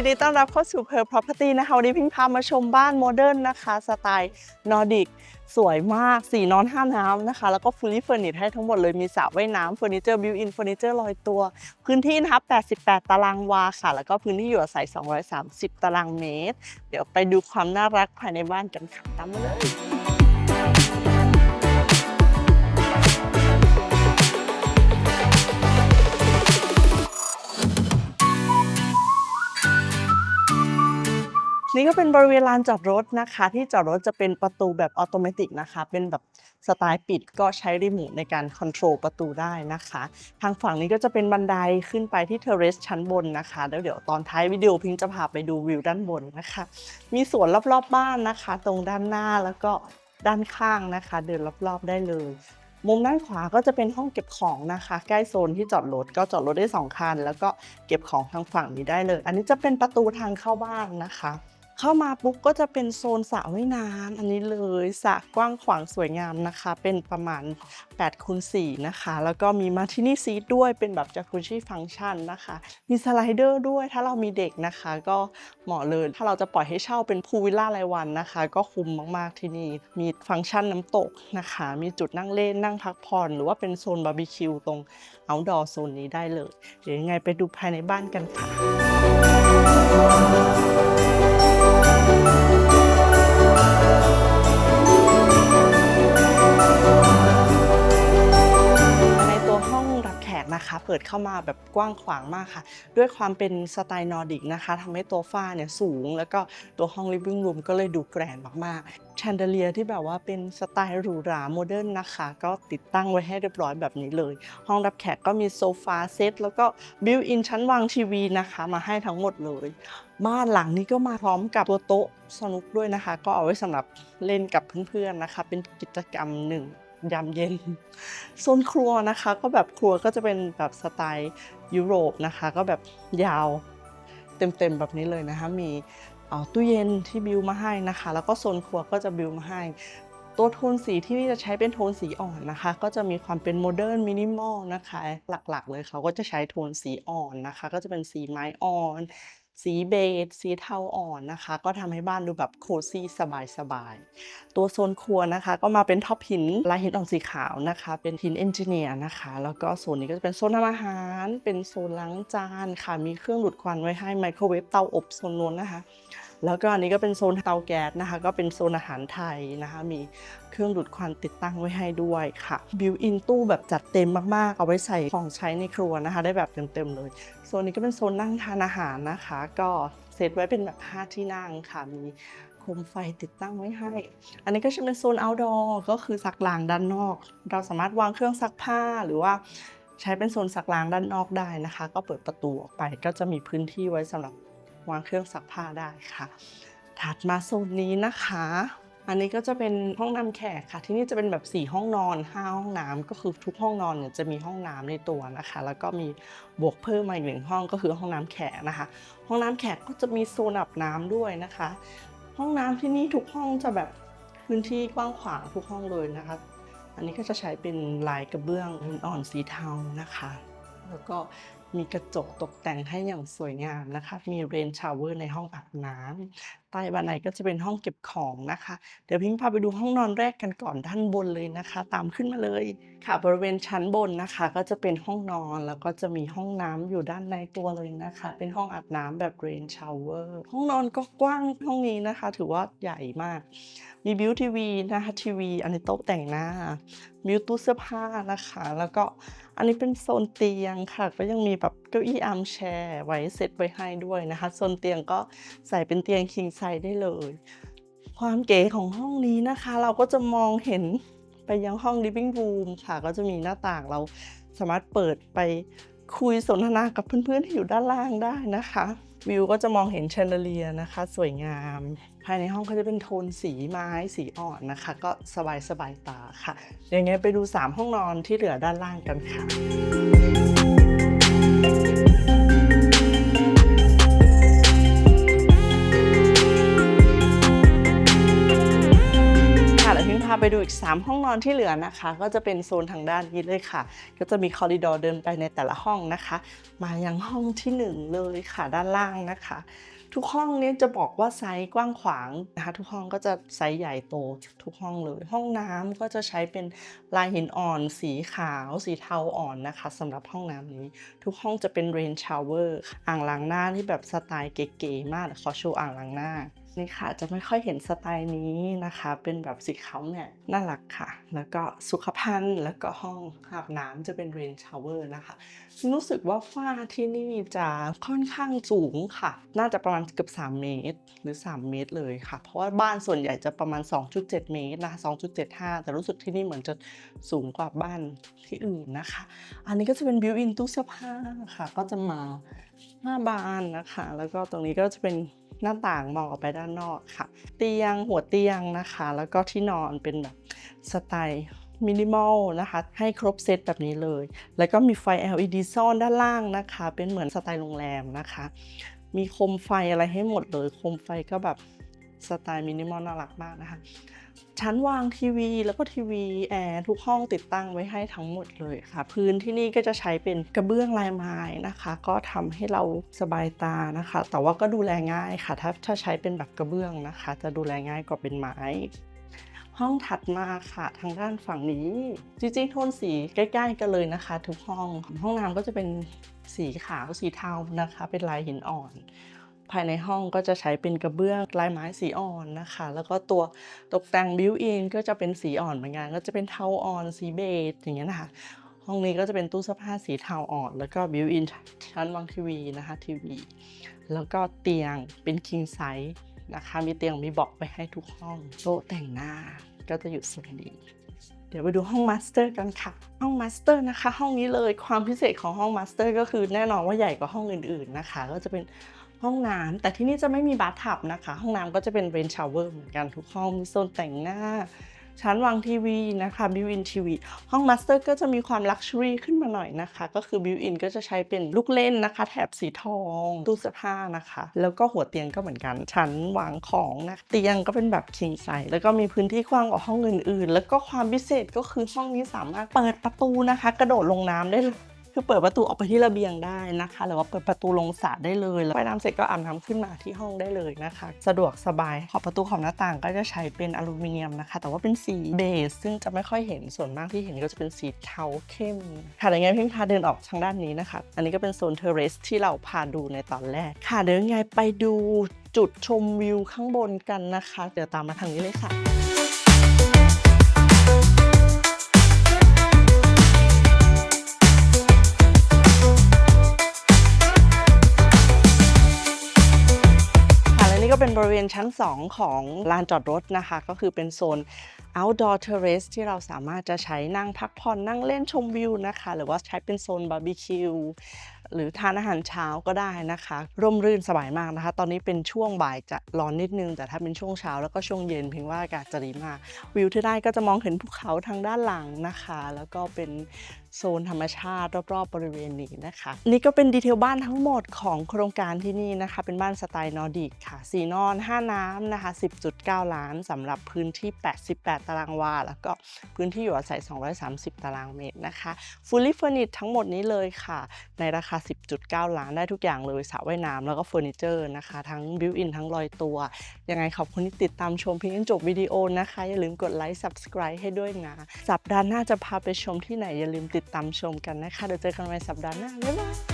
ินดีต้อนรับเข้าสู่ Pearl Property นะคะวันนี้พิงพามาชมบ้านโมเดิร์นนะคะสไตล์นอร์ดิกสวยมากสีนอนห้าน้ำนะคะ แล้วก็ fully furnished ให้ทั้งหมดเลยมีสระว่ายน้ำเฟอร์นิเจอร์บิวอินเฟอร์นิเจอร์ลอยตัว พื้นที่นะคะ88 ตารางวาค่ะ แล้วก็พื้นที่อยู่อาศัย 230 ตารางเมตร เดี๋ยวไปดูความน่ารักภายในบ้านกันค่ะตามมาเลย นี่ก็เป็นบริเวณลานจอดรถนะคะ ที่จอดรถจะเป็นประตูแบบออโตเมติกนะคะ เป็นแบบสไตล์ปิดก็ใช้รีโมทในการคอนโทรลประตูได้นะคะ ทางฝั่งนี้ก็จะเป็นบันไดขึ้นไปที่เทเรสชั้นบนนะคะแล้วเดี๋ยวตอนท้ายวิดีโอพิงจะพาไปดูวิวด้านบนนะคะ มีสวนรอบๆบบ้านนะคะ ตรงด้านหน้าแล้วก็ด้านข้างนะคะ เดินรอบๆได้เลยมุมด้านขวาก็จะเป็นห้องเก็บของนะคะ ใกล้โซนที่จอดรถก็จอดรถได้สองคัน แล้วก็เก็บของทางฝั่งนี้ได้เลย อันนี้จะเป็นประตูทางเข้าบ้านนะคะ เข้ามาปุ๊บก็จะเป็นโซนสระว่ายน้ำอันนี้เลยสระกว้างขวางสวยงามนะคะ เป็นประมาณ8คูณ4นะคะ แล้วก็มีมาทินี่ซีทด้วยเป็นแบบจาก u ุชี่ฟังก์ชันนะคะ มีสไลเดอร์ด้วยถ้าเรามีเด็กนะคะ ก็เหมาะเลยถ้าเราจะปล่อยให้เช่าเป็นพูลวิลล่ารายวันนะคะ ก็คุ้มมาก ๆ ที่นี่มีฟังก์ชันน้ำตกนะคะ มีจุดนั่งเล่นนั่งพักผ่อน หรือว่าเป็นโซนบาร์บีคิวตรง outdoor โซนนี้ได้เลย เดี๋ยวยังไงไปดูภายในบ้านกันค่ะ Thank you. นะคะ เปิดเข้ามาแบบกว้างขวางมากค่ะ ด้วยความเป็นสไตล์นอร์ดิกนะคะทำให้ตัวฝ้าเนี่ยสูง แล้วก็ตัวห้อง living room ก็เลยดูแกรนมากๆแชนเดเลียที่แบบว่าเป็นสไตล์หรูหราโมเดิร์นนะคะ ก็ติดตั้งไว้ให้เรียบร้อยแบบนี้เลย ห้องรับแขกก็มีโซฟาเซตแล้วก็บิวอินชั้นวางทีวีนะคะมาให้ทั้งหมดเลยบ้านหลังนี้ก็มาพร้อมกับตัวโต๊ะสนุกด้วยนะคะ ก็เอาไว้สำหรับเล่นกับเพื่อนๆนะคะ เป็นกิจกรรมหนึ่ง ยามเย็นโซนครัวนะคะ ก็แบบครัวก็จะเป็นแบบสไตล์ยุโรปนะคะ ก็แบบยาวเต็มๆแบบนี้เลยนะคะ มีตู้เย็นที่บิวมาให้นะคะ แล้วก็โซนครัวก็จะบิวมาให้ ตัวโทนสีที่นี่จะใช้เป็นโทนสีอ่อนนะคะ ก็จะมีความเป็นโมเดิร์นมินิมอลนะคะ หลักๆ เลยเขาก็จะใช้โทนสีอ่อนนะคะ ก็จะเป็นสีไม้อ่อน สีเบจสีเทาอ่อนนะคะ ก็ทำให้บ้านดูแบบโคซี่สบายๆตัวโซนครัวนะคะ ก็มาเป็นท็อปหินลายหินอ่อนสีขาวนะคะ เป็นหินเอนจิเนียร์นะคะ แล้วก็โซนนี้ก็จะเป็นโซนทำอาหาร เป็นโซนล้างจานค่ะมีเครื่องดูดควันไว้ให้ไมโครเวฟเตาอบโซนนู้นนะคะ แล้วก็อันนี้ก็เป็นโซนเตาแก๊สนะคะ ก็เป็นโซนอาหารไทยนะคะ มีเครื่องดูดควันติดตั้งไว้ให้ด้วยค่ะ บิวอินตู้แบบจัดเต็มมากๆ เอาไว้ใส่ของใช้ในครัวนะคะ ได้แบบเต็มๆเลย โซนนี้ก็เป็นโซนนั่งทานอาหารนะคะ ก็เซตไว้เป็นแบบ5ที่นั่งค่ะ มีโคมไฟติดตั้งไว้ให้ อันนี้ก็จะเป็นโซน outdoor ก็คือซักล้างด้านนอก เราสามารถวางเครื่องซักผ้าหรือว่าใช้เป็นโซนซักล้างด้านนอกได้นะคะ ก็เปิดประตูออกไปก็จะมีพื้นที่ไว้สำหรับ วางเครื่องซักผ้าได้ค่ะ ถัดมาโซนนี้นะคะ อันนี้ก็จะเป็นห้องน้ำแขกค่ะ ที่นี่จะเป็นแบบ 4 ห้องนอน 5 ห้องน้ำก็คือทุกห้องนอนเนี่ยจะมีห้องน้ำในตัวนะคะ แล้วก็มีบวกเพิ่มมาอีกหนึ่งห้องก็คือห้องน้ำแขกนะคะ ห้องน้ำแขกก็จะมีโซนอาบน้ำด้วยนะคะ ห้องน้ำที่นี่ทุกห้องจะแบบพื้นที่กว้างขวางทุกห้องเลยนะคะ อันนี้ก็จะใช้เป็นลายกระเบื้องอ่อนสีเทานะคะ แล้วก็ มีกระจกตกแต่งให้อย่างสวยงามนะคะ มีเรนชาวเวอร์ในห้องอาบน้ำ ใต้บันไดก็จะเป็นห้องเก็บของนะคะ เดี๋ยวพิงพาไปดูห้องนอนแรกกันก่อนด้านบนเลยนะคะ ตามขึ้นมาเลยค่ะ บริเวณชั้นบนนะคะ ก็จะเป็นห้องนอนแล้วก็จะมีห้องน้ำอยู่ด้านในตัวเลยนะคะ เป็นห้องอาบน้ำแบบเรนชาวเวอร์ห้องนอนก็กว้างห้องนี้นะคะ ถือว่าใหญ่มาก มีบิวทีวีนะคะทีวี อันนี้โต๊ะแต่งหน้ามิวตู้เสื้อผ้านะคะ แล้วก็อันนี้เป็นโซนเตียงค่ะ ก็ยังมีแบบเก้าอี้อาร์มแชร์ไว้เซตไว้ให้ด้วยนะคะโซนเตียงก็ใส่เป็นเตียงคิงซส์ได้เลย ความเก๋ของห้องนี้นะคะ เราก็จะมองเห็นไปยังห้อง living room ค่ะ ก็จะมีหน้าต่างเราสามารถเปิดไปคุยสนทนากับเพื่อนๆที่อยู่ด้านล่างได้นะคะ วิวก็จะมองเห็นแชนเดเลียนะคะ สวยงาม ภายในห้องก็จะเป็นโทนสีไม้สีอ่อนนะคะ ก็สบายสบายตาค่ะยังไงไปดู 3 ห้องนอนที่เหลือด้านล่างกันค่ะ ไปดูอีก 3 ห้องนอนที่เหลือนะคะ ก็จะเป็นโซนทางด้านนี้เลยค่ะ ก็จะมีคอริดอร์เดินไปในแต่ละห้องนะคะ มายังห้องที่ 1 เลยค่ะด้านล่างนะคะ ทุกห้องนี้จะบอกว่าไซส์กว้างขวางนะคะทุกห้องก็จะไซส์ใหญ่โตทุกห้องเลย ห้องน้ำก็จะใช้เป็นลายหินอ่อน สีขาว สีเทาอ่อนนะคะสำหรับห้องน้ำนี้ ทุกห้องจะเป็นเรนชาวเวอร์อ่างล้างหน้าที่แบบสไตล์เก๋ๆมากขอโชว์อ่างล้างหน้า นี่ค่ะ จะไม่ค่อยเห็นสไตล์นี้นะคะ เป็นแบบสีขาวเนี่ยน่ารักค่ะ แล้วก็สุขภัณฑ์แล้วก็ห้องอาบน้ำจะเป็นเรนชาวเวอร์นะคะ รู้สึกว่าฝ้าที่นี่จะค่อนข้างสูงค่ะ น่าจะประมาณเกือบ3 เมตร หรือ 3 เมตรเลยค่ะ เพราะว่าบ้านส่วนใหญ่จะประมาณ 2.7 เมตรนะคะ2.75 แต่รู้สึกที่นี่เหมือนจะสูงกว่าบ้านที่อื่นนะคะ อันนี้ก็จะเป็นบิวอินตู้เสื้อผ้าค่ะ ก็จะมา หน้าบานนะคะ แล้วก็ตรงนี้ก็จะเป็นหน้าต่างมองออกไปด้านนอกค่ะ เตียงหัวเตียงนะคะ แล้วก็ที่นอนเป็นแบบสไตล์มินิมอลนะคะ ให้ครบเซตแบบนี้เลย แล้วก็มีไฟ LED ซ่อนด้านล่างนะคะ เป็นเหมือนสไตล์โรงแรมนะคะ มีโคมไฟอะไรให้หมดเลย โคมไฟก็แบบสไตล์มินิมอลน่ารักมากนะคะ ชั้นวางทีวีแล้วก็ทีวีแอร์ทุกห้องติดตั้งไว้ให้ทั้งหมดเลยค่ะ พื้นที่นี่ก็จะใช้เป็นกระเบื้องลายไม้นะคะ ก็ทำให้เราสบายตานะคะ แต่ว่าก็ดูแลง่ายค่ะ ถ้าถ้าใช้เป็นแบบกระเบื้องนะคะ จะดูแลง่ายกว่าเป็นไม้ห้องถัดมาค่ะทางด้านฝั่งนี้ จริงๆโทนสีใกล้ ๆ กันเลยนะคะ ทุกห้องห้องน้ำก็จะเป็นสีขาวสีเทานะคะ เป็นลายหินอ่อน ภายในห้องก็จะใช้เป็นกระเบื้องลายไม้สีอ่อนนะคะ แล้วก็ตัวตกแต่งบิวอินก็จะเป็นสีอ่อนเหมือนกันก็จะเป็นเทาอ่อนสีเบจอย่างเงี้ยนะคะ ห้องนี้ก็จะเป็นตู้เสื้อผ้าสีเทาอ่อน แล้วก็บิวอินชั้นวางทีวีนะคะทีวี แล้วก็เตียงเป็น king size นะคะมีเตียงมีเบาะไปให้ทุกห้องโต๊ะแต่งหน้าก็จะอยู่ส่วนนี้เดี๋ยวไปดูห้องมาสเตอร์กันค่ะ ห้องมาสเตอร์นะคะ ห้องนี้เลยความพิเศษของห้องมาสเตอร์ก็คือแน่นอนว่าใหญ่กว่าห้องอื่นๆนะคะ ก็จะเป็น ห้องน้ำแต่ที่นี่จะไม่มีบาร์ทับนะคะ ห้องน้ำก็จะเป็นเรนชาวเวอร์เหมือนกันทุกห้องมีโซนแต่งหน้า ชั้นวางทีวีนะคะบิวอินทีวีห้องมาสเตอร์ก็จะมีความลักชัวรี่ขึ้นมาหน่อยนะคะ ก็คือบิวอินก็จะใช้เป็นลูกเล่นนะคะ แถบสีทองตู้เสื้อผ้านะคะ แล้วก็หัวเตียงก็เหมือนกัน ชั้นวางของนะเตียงก็เป็นแบบคิงไซส์แล้วก็มีพื้นที่กว้างกว่าห้องอื่นๆ แล้วก็ความพิเศษก็คือห้องนี้สามารถเปิดประตูนะคะ กระโดดลงน้ำได้เลย คือเปิดประตูออกไปที่ระเบียงได้นะคะ หรือว่าเปิดประตูลงสระได้เลยแล้วไปน้ำเสร็จก็อาบน้ำขึ้นมาที่ห้องได้เลยนะคะ สะดวกสบายขอบประตูขอบหน้าต่างก็จะใช้เป็นอลูมิเนียมนะคะ แต่ว่าเป็นสีเบส ซึ่งจะไม่ค่อยเห็นส่วนมากที่เห็นก็จะเป็นสีเทาเข้มค่ะเดี๋ยวยังไงพี่พาเดินออกทางด้านนี้นะคะ อันนี้ก็เป็นโซนเทเรสที่เราพาดูในตอนแรก ค่ะเดี๋ยวยังไงไปดูจุดชมวิวข้างบนกันนะคะ เดี๋ยวตามมาทางนี้เลยค่ะ เป็นบริเวณชั้น 2 ของลานจอดรถนะคะ ก็คือเป็นโซน outdoor terrace ที่เราสามารถจะใช้นั่งพักผ่อนนั่งเล่นชมวิวนะคะ หรือว่าใช้เป็นโซนบาร์บีคิวหรือทานอาหารเช้าก็ได้นะคะ ร่มรื่นสบายมากนะคะ ตอนนี้เป็นช่วงบ่ายจะร้อนนิดนึง แต่ถ้าเป็นช่วงเช้าแล้วก็ช่วงเย็นเพียงว่าอากาศจะดีมาก วิวที่ได้ก็จะมองเห็นภูเขาทางด้านหลังนะคะ แล้วก็เป็น โซนธรรมชาติ รอบๆบริเวณนี้นะคะ นี่ก็เป็นดีเทลบ้านทั้งหมดของโครงการที่นี่นะคะ เป็นบ้านสไตล์นอร์ดิกค่ะ4นอน 5 น้ำนะคะ 10.9 ล้านสำหรับพื้นที่ 88 ตารางวา แล้วก็พื้นที่อยู่อาศัย 230 ตารางเมตรนะคะ fully furnished ทั้งหมดนี้เลยค่ะ ในราคา 10.9 ล้านได้ทุกอย่างเลยสระว่ายน้ำแล้วก็เฟอร์นิเจอร์นะคะ ทั้งบิวอินทั้งลอยตัว ยังไงขอบคุณที่ติดตามชมเพียงจบวิดีโอนะคะ อย่าลืมกดไลค์ subscribe ให้ด้วยนะ สัปดาห์หน้าจะพาไปชมที่ไหนอย่าลืมติดตามชมกันนะคะ เดี๋ยวเจอกันในสัปดาห์หน้าบ๊ายบาย